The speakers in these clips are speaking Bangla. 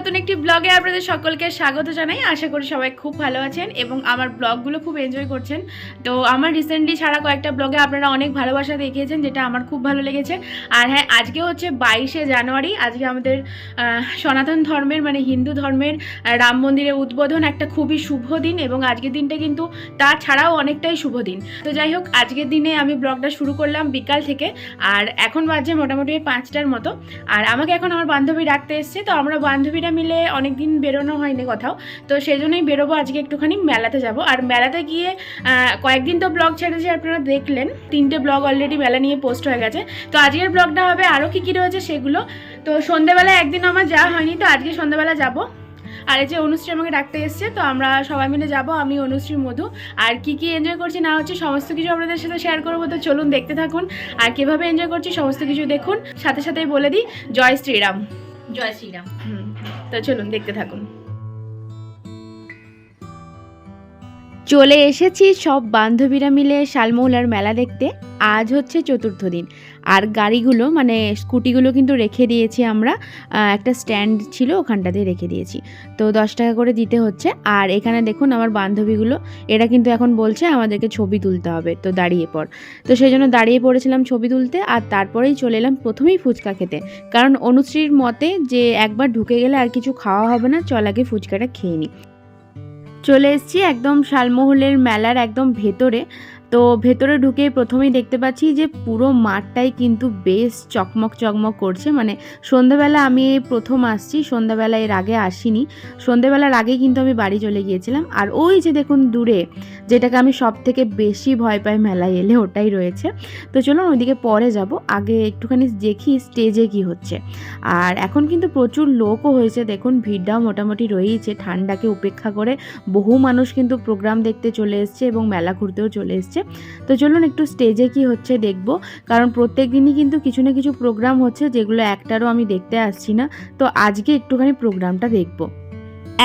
নতুন একটি ব্লগে আপনাদের সকলকে স্বাগত জানাই। আশা করি সবাই খুব ভালো আছেন এবং আমার ব্লগগুলো খুব এনজয় করছেন। তো আমার রিসেন্টলি ছাড়া কয়েকটা ব্লগে আপনারা অনেক ভালোবাসা দেখিয়েছেন, যেটা আমার খুব ভালো লেগেছে। আর হ্যাঁ আজকে হচ্ছে বাইশে জানুয়ারি। আজকে আমাদের সনাতন ধর্মের মানে হিন্দু ধর্মের রাম মন্দিরের উদ্বোধন একটা খুবই শুভ দিন এবং আজকের দিনটা কিন্তু তাছাড়াও অনেকটাই শুভ দিন। তো যাই হোক, আজকের দিনে আমি ব্লগটা শুরু করলাম বিকাল থেকে। আর এখন বাজে মোটামুটি পাঁচটার মতো। আর আমাকে এখন আমার বান্ধবী ডাকতে এসছে, তো আমরা বান্ধবীরা মিলে অনেক দিন বেরোনো হয়নি কোথাও তো সেই জন্যই বেরোবো আজকে একটুখানি মেলাতে যাব। আর মেলাতে গিয়ে কয়েকদিন তো ব্লগ ছেড়েছে আপনারা দেখলেন। তিনটে ব্লগ অলরেডি মেলা নিয়ে পোস্ট হয়ে গেছে। তো আজকের ব্লগটা হবে আরও কী কী রয়েছে সেগুলো। তো সন্ধেবেলা একদিন আমার যাওয়া হয়নি তো আজকে সন্ধেবেলা যাব। আর এই যে অনুশ্রী আমাকে ডাকতে এসছে তো আমরা সবাই মিলে যাব আমি অনুশ্রী মধু। আর কি কি এনজয় করছি না হচ্ছে সমস্ত কিছু আপনাদের সাথে শেয়ার করব তো চলুন দেখতে থাকুন। আর কীভাবে এনজয় করছি সমস্ত কিছু দেখুন। সাথে সাথেই বলে দিই জয় শ্রীরাম। জয় শ্রীরাম। হুম, তো চলুন, দেখতে থাকুন। চলে এসেছি সব বান্ধবীরা মিলে শালমৌলার মেলা দেখতে। আজ হচ্ছে চতুর্থ দিন। আর গাড়িগুলো মানে স্কুটিগুলো কিন্তু রেখে দিয়েছি আমরা একটা স্ট্যান্ড ছিল ওখানটাতে রেখে দিয়েছি। তো দশ টাকা করে দিতে হচ্ছে। আর এখানে দেখুন আমার বান্ধবীগুলো, এরা কিন্তু এখন বলছে আমাদেরকে ছবি তুলতে হবে, তো দাঁড়িয়ে পড়। তো সেই জন্য দাঁড়িয়ে পড়েছিলাম ছবি তুলতে, আর তারপরেই চলে এলাম প্রথমেই ফুচকা খেতে। কারণ অনুশ্রীর মতে যে একবার ঢুকে গেলে আর কিছু খাওয়া হবে না, চল আগে ফুচকাটা খেয়ে নিই চলে এসেছি একদম শালমহলের মেলার একদম ভেতরে তো ভেতরে ঢুকে প্রথমেই দেখতে পাচ্ছি যে পুরো মাঠটাই কিন্তু বেশ চকমক চকমক করছে। মানে সন্ধ্যাবেলা আমি প্রথম আসছি, সন্ধ্যাবেলা এর আগে আসিনি। সন্ধ্যাবেলার আগে কিন্তু আমি বাড়ি চলে গিয়েছিলাম। আর ওই যে দেখুন দূরে, যেটাকে আমি সব থেকে বেশি ভয় পাই মেলায় এলে, ওটাই রয়েছে। তো চলুন ওইদিকে পরে যাব। আগে একটুখানি দেখি স্টেজে কি হচ্ছে। আর এখন কিন্তু প্রচুর লোকও হয়েছে। দেখুন, ভিড়টাও মোটামুটি রয়েইছে। ঠান্ডাকে উপেক্ষা করে বহু মানুষ কিন্তু প্রোগ্রাম দেখতে চলে এসছে এবং মেলা ঘুরতেও চলে এসছে। তো চলুন একটু স্টেজে কি হচ্ছে দেখব। কারণ প্রত্যেক দিনই কিন্তু কিছু না কিছু প্রোগ্রাম হচ্ছে, যেগুলো একটারও আমি দেখতে আসছি না। তো আজকে একটুখানি প্রোগ্রামটা দেখব।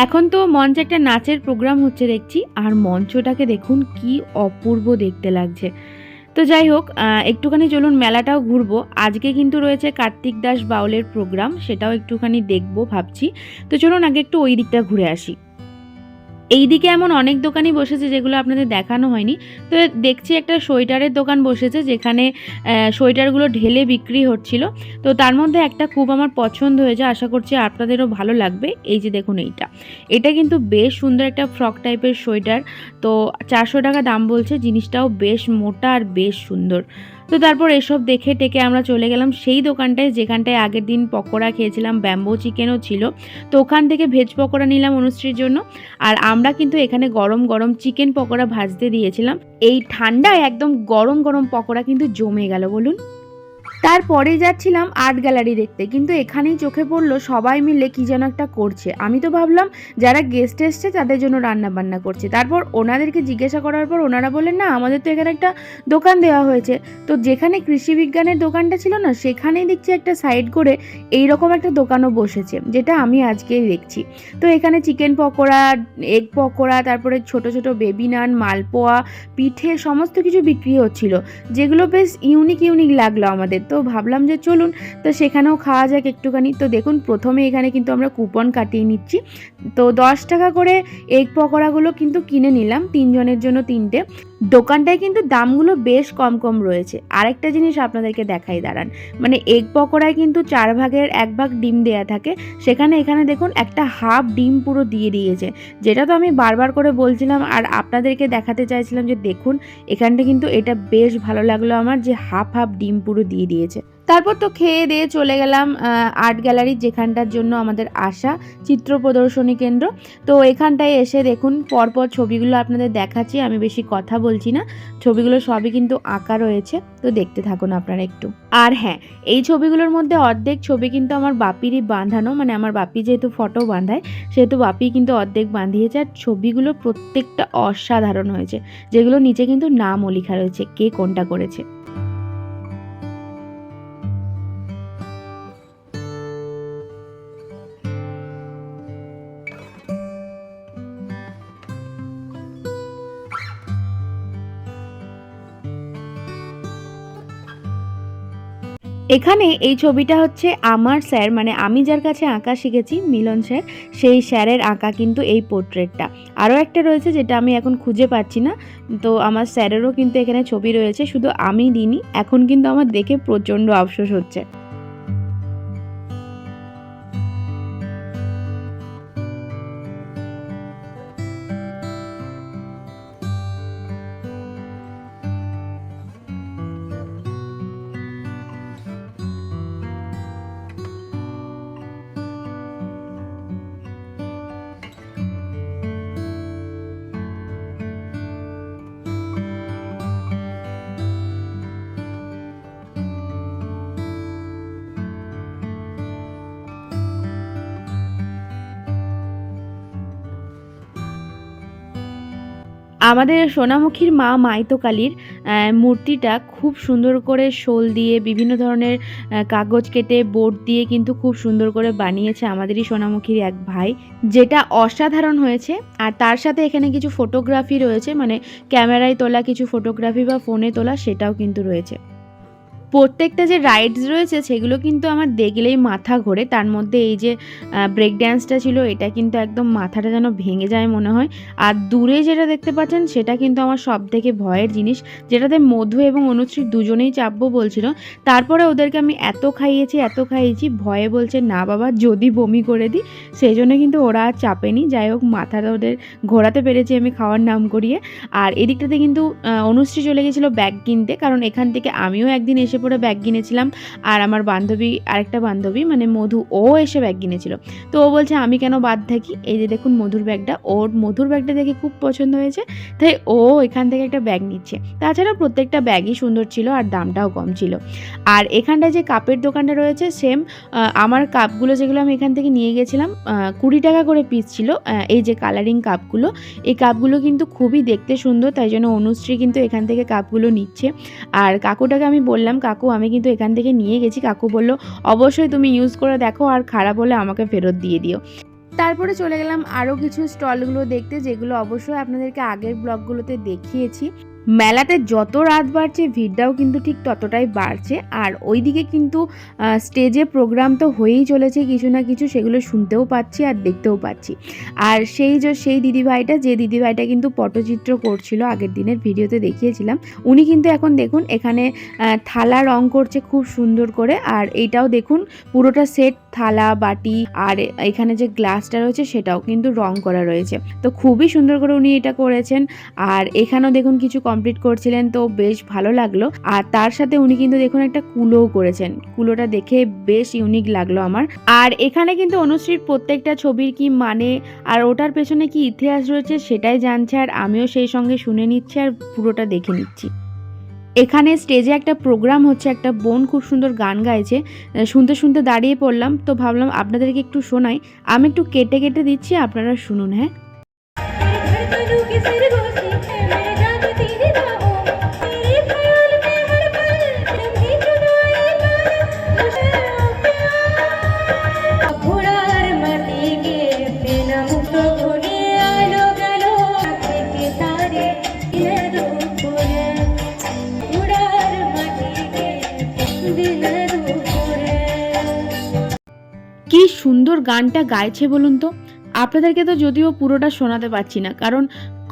এখন তো মঞ্চে একটা নাচের প্রোগ্রাম হচ্ছে দেখছি, আর মঞ্চটাকে দেখুন কি অপূর্ব দেখতে লাগছে। তো যাই হোক একটুখানি চলুন মেলাটাও ঘুরবো। আজকে কিন্তু রয়েছে কার্তিক দাস বাউলের প্রোগ্রাম সেটাও একটুখানি দেখব ভাবছি। তো চলুন আগে একটু ওই দিকটা ঘুরে আসি। এই দিকে এমন অনেক দোকানই বসেছে যেগুলো আপনাদের দেখানো হয়নি। তো দেখছি একটা সোয়েটারের দোকান বসেছে যেখানে সোয়েটারগুলো ঢেলে বিক্রি হচ্ছিল। তো তার মধ্যে একটা খুব আমার পছন্দ হয়েছে, আশা করছি আপনাদেরও ভালো লাগবে। এই যে দেখুন এইটা। এটা কিন্তু বেশ সুন্দর একটা ফ্রক টাইপের সোয়েটার। তো চারশো টাকা দাম বলছে, জিনিসটাও বেশ মোটা আর বেশ সুন্দর। তো তারপর এসব দেখে টেকে আমরা চলে গেলাম সেই দোকানটায়, যেখানটায় আগের দিন পকোড়া খেয়েছিলাম, ব্যাম্বো চিকেনও ছিল। তো ওখান থেকে ভেজ পকোড়া নিলাম অনুশ্রীর জন্য। আর আমরা কিন্তু এখানে গরম গরম চিকেন পকোড়া ভাজতে দিয়েছিলাম। এই ঠান্ডায় একদম গরম গরম পকোড়া কিন্তু জমে গেল, বলুন। তারপরে যাচ্ছিলাম আর্ট গ্যালারি দেখতে, কিন্তু এখানেই চোখে পড়ল সবাই মিলে কি যেন একটা করছে। আমি তো ভাবলাম, যারা গেস্ট এসছে তাদের জন্য রান্না বান্না করছে। তারপর ওনাদেরকে জিজ্ঞাসা করার পর ওনারা বললেন, না, আমাদের তো এখানে একটা দোকান দেওয়া হয়েছে। তো যেখানে কৃষি বিজ্ঞানের দোকানটা ছিল না, সেখানেই দেখছি একটা সাইড করে এই রকম একটা দোকানও বসেছে, যেটা আমি আজকেই দেখছি। তো এখানে চিকেন পকোড়া এগ পকোড়া, তারপরে ছোট ছোট বেবি নান মালপোয়া, পিঠে, সমস্ত কিছু বিক্রি হচ্ছিল। যেগুলো বেশ ইউনিক ইউনিক লাগল আমাদের। তো ভাবলাম যে চলুন, তো সেখানেও খাওয়া যাক একটুখানি। তো দেখুন, প্রথমে এখানে কিন্তু আমরা কুপন কাটিয়ে নিচ্ছি। তো দশ টাকা করে এগ পকোড়াগুলো কিন্তু কিনে নিলাম, তিনজনের জন্য তিনটে। দোকানটায় কিন্তু দামগুলো বেশ কম কম রয়েছে। আরেকটা জিনিস আপনাদেরকে দেখাই, দাঁড়ান। মানে এগ পকোড়ায় কিন্তু চার ভাগের এক ভাগ ডিম দেয়া থাকে। সেখানে এখানে দেখুন একটা হাফ ডিম পুরো দিয়ে দিয়েছে। যেটা তো আমি বারবার করে বলছিলাম আর আপনাদেরকে দেখাতে চাইছিলাম যে দেখুন, এখানটা কিন্তু এটা বেশ ভালো লাগল আমার যে হাফ হাফ ডিম পুরো দিয়ে দিয়েছে। তারপর তো খেয়ে দিয়ে চলে গেলাম আর্ট গ্যালারি যেখানটার জন্য আমাদের আসা চিত্র প্রদর্শনী কেন্দ্র। তো এখানটায় এসে দেখুন, পরপর ছবিগুলো আপনাদের দেখাচ্ছি, আমি বেশি কথা বলছি না, ছবিগুলো সবই কিন্তু আঁকা রয়েছে, তো দেখতে থাকুন আপনারা একটু। আর হ্যাঁ এই ছবিগুলোর মধ্যে অর্ধেক ছবি কিন্তু আমার বাপিরই বাঁধানো মানে আমার বাপি যেহেতু ফটো বাঁধায়, সেহেতু বাপি কিন্তু অর্ধেক বাঁধিয়েছে, আর ছবিগুলো প্রত্যেকটা অসাধারণ হয়েছে, যেগুলো নিচে কিন্তু নামও লেখা রয়েছে, কে কোনটা করেছে। এখানে এই ছবিটা হচ্ছে আমার স্যার মানে আমি যার কাছে আঁকা শিখেছি, মিলন স্যার, সেই স্যারের আঁকা কিন্তু এই পোর্ট্রেটটা। আরও একটা রয়েছে যেটা আমি এখন খুঁজে পাচ্ছি না, তো আমার স্যারেরও কিন্তু এখানে ছবি রয়েছে, শুধু আমি দিইনি, এখন কিন্তু আমার দেখে প্রচণ্ড আফসোস হচ্ছে। আমাদের সোনামুখীর মা মাইতকালীর মূর্তিটা খুব সুন্দর করে শোল দিয়ে বিভিন্ন ধরনের কাগজ কেটে, বোর্ড দিয়ে কিন্তু খুব সুন্দর করে বানিয়েছে আমাদেরই সোনামুখীর এক ভাই। যেটা অসাধারণ হয়েছে। আর তার সাথে এখানে কিছু ফটোগ্রাফি রয়েছে। মানে ক্যামেরায় তোলা কিছু ফটোগ্রাফি বা ফোনে তোলা সেটাও কিন্তু রয়েছে। প্রত্যেকটা যে রাইডস রয়েছে, সেগুলো কিন্তু আমার দেখলেই মাথা ঘোরে। তার মধ্যে এই যে ব্রেক ড্যান্সটা ছিল, এটা কিন্তু একদম মাথাটা যেন ভেঙে যায় মনে হয়। আর দূরে যেটা দেখতে পাচ্ছেন, সেটা কিন্তু আমার সব থেকে ভয়ের জিনিস, যেটাতে মধু এবং অনুশ্রী দুজনেই চাপবো বলছিল। তারপরে ওদেরকে আমি এত খাইয়েছি এত খাইয়েছি, ভয়ে বলছে, না বাবা, যদি বমি করে দিই সেই জন্য কিন্তু ওরা আর চাপেনি যাই হোক, মাথাটা ওদের ঘোরাতে পেরেছি আমি খাওয়ার নাম করিয়ে। আর এদিকটাতে কিন্তু অনুশ্রী চলে গেছিল ব্যাগ কিনতে, কারণ এখান থেকে আমিও একদিন এসে পড়ে ব্যাগ কিনেছিলাম। আর আমার বান্ধবী, আরেকটা বান্ধবী মানে মধু, ও এসে ব্যাগ কিনেছিল। তো ও বলছে, আমি কেন বাদ থাকি? এই যে দেখুন মধুর ব্যাগটা ওর মধুর ব্যাগটা দেখে খুব পছন্দ হয়েছে। তাই ও এখান থেকে একটা ব্যাগ নিচ্ছে। তাছাড়া প্রত্যেকটা ব্যাগই সুন্দর ছিল আর দামটাও কম ছিল। আর এখানটায় যে কাপের দোকানটা রয়েছে সেম আমার কাপগুলো যেগুলো আমি এখান থেকে নিয়ে গেছিলাম কুড়ি টাকা করে পিস ছিল এই যে কালারিং কাপগুলো এই কাপগুলো কিন্তু খুবই দেখতে সুন্দর, তাই জন্য অনুশ্রী কিন্তু এখান থেকে কাপগুলো নিচ্ছে। আর কাকুটাকে আমি বললাম কাকু, আমি কিন্তু এখান থেকে নিয়ে গেছি। কাকু বলল, অবশ্যই তুমি ইউজ করে দেখো আর খারাপ হলে আমাকে ফেরত দিয়ে দিও। তারপরে চলে গেলাম আরও কিছু স্টলগুলো দেখতে, যেগুলো অবশ্যই আপনাদেরকে আগের ব্লগগুলোতে দেখিয়েছি। মেলাতে যত রাত বাড়ছে, ভিড়টাও কিন্তু ঠিক ততটাই বাড়ছে। আর ওইদিকে কিন্তু স্টেজে প্রোগ্রাম তো হয়েই চলেছে কিছু না কিছু, সেগুলো শুনতেও পাচ্ছি আর দেখতেও পাচ্ছি। আর সেই যে, সেই দিদিভাইটা, যে দিদিভাইটা কিন্তু পটচিত্র করছিল, আগের দিনের ভিডিওতে দেখিয়েছিলাম, উনি কিন্তু এখন দেখুন, এখানে থালা রং করছে খুব সুন্দর করে। আর এইটাও দেখুন, পুরোটা সেট থালা, বাটি আর এখানে যে গ্লাসটা রয়েছে সেটাও কিন্তু রং করা রয়েছে। তো খুবই সুন্দর করে উনি এটা করেছেন। আর এখানেও দেখুন কিছু কমপ্লিট করছিলেন, তো বেশ ভালো লাগল। আর তার সাথে উনি কিন্তু দেখুন একটা কুলোও করেছেন। কুলোটা দেখে বেশ ইউনিক লাগল আমার। আর এখানে কিন্তু অনুশ্রীর প্রত্যেকটা ছবির কি মানে আর ওটার পেছনে কি ইতিহাস রয়েছে সেটাই জানছে, আর আমিও সেই সঙ্গে শুনে নিচ্ছি আর পুরোটা দেখে নিচ্ছি। এখানে স্টেজে একটা প্রোগ্রাম হচ্ছে, একটা বোন খুব সুন্দর গান গাইছে। শুনতে শুনতে দাঁড়িয়ে পড়লাম, তো ভাবলাম আপনাদেরকে একটু শোনাই। আমি একটু কেটে কেটে দিচ্ছি, আপনারা শুনুন হ্যাঁ? সুন্দর গানটা গাইছে বলুন তো? আপনাদেরকে তো যদিও পুরোটা শোনাতে পারছি না কারণ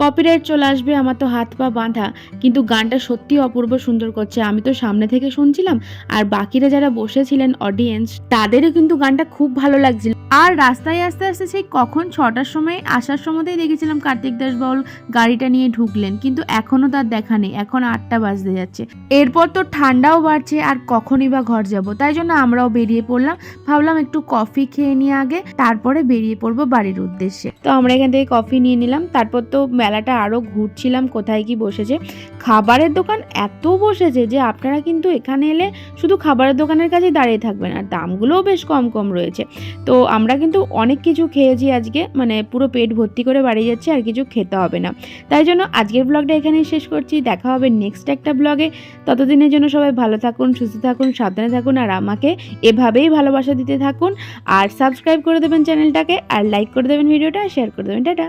কপিরাইট চলে আসবে, আমার তো হাত পা বাঁধা। কিন্তু গানটা সত্যি অপূর্ব সুন্দর করছে, আমি তো সামনে থেকে শুনছিলাম, আর বাকিরা যারা বসেছিলেন অডিয়েন্স তাদেরও কিন্তু গানটা খুব ভালো লাগছিল। আর রাস্তায় আস্তে আস্তে সেই কখন ছটার সময় আসার সময়তেই দেখেছিলাম কার্তিক দাস বাউল গাড়িটা নিয়ে ঢুকলেন, কিন্তু এখনও তার দেখা নেই, এখন আটটা বাজতে যাচ্ছে। এরপর তো ঠান্ডাও বাড়ছে, আর কখনই বা ঘর যাব, তাই জন্য আমরাও বেরিয়ে পড়লাম, ভাবলাম একটু কফি খেয়ে নিয়ে আগে, তারপরে বেরিয়ে পড়ব বাড়ির উদ্দেশ্যে। তো আমরা এখান থেকে কফি নিয়ে নিলাম, তারপর তো মেলাটা আরও ঘুরছিলাম, কোথায় কি বসেছে। খাবারের দোকান এত বসেছে যে আপনারা কিন্তু এখানে এলে শুধু খাবারের দোকানের কাছেই দাঁড়িয়ে থাকবেন, আর দামগুলোও বেশ কম কম রয়েছে। তো আমরা কিন্তু অনেক কিছু খেয়েছি আজকে মানে পুরো পেট ভর্তি করে বাড়ি যাচ্ছে, আর কিছু খেতে হবে না। তাই জন্য আজকের ব্লগটা এখানেই শেষ করছি, দেখা হবে নেক্সট একটা ব্লগে। ততদিনের জন্য সবাই ভালো থাকুন, সুস্থ থাকুন, সাবধানে থাকুন, আর আমাকে এভাবেই ভালোবাসা দিতে থাকুন। আর সাবস্ক্রাইব করে দেবেন চ্যানেলটাকে, আর লাইক করে দেবেন ভিডিওটা শেয়ার করে দেবেন, টাটা।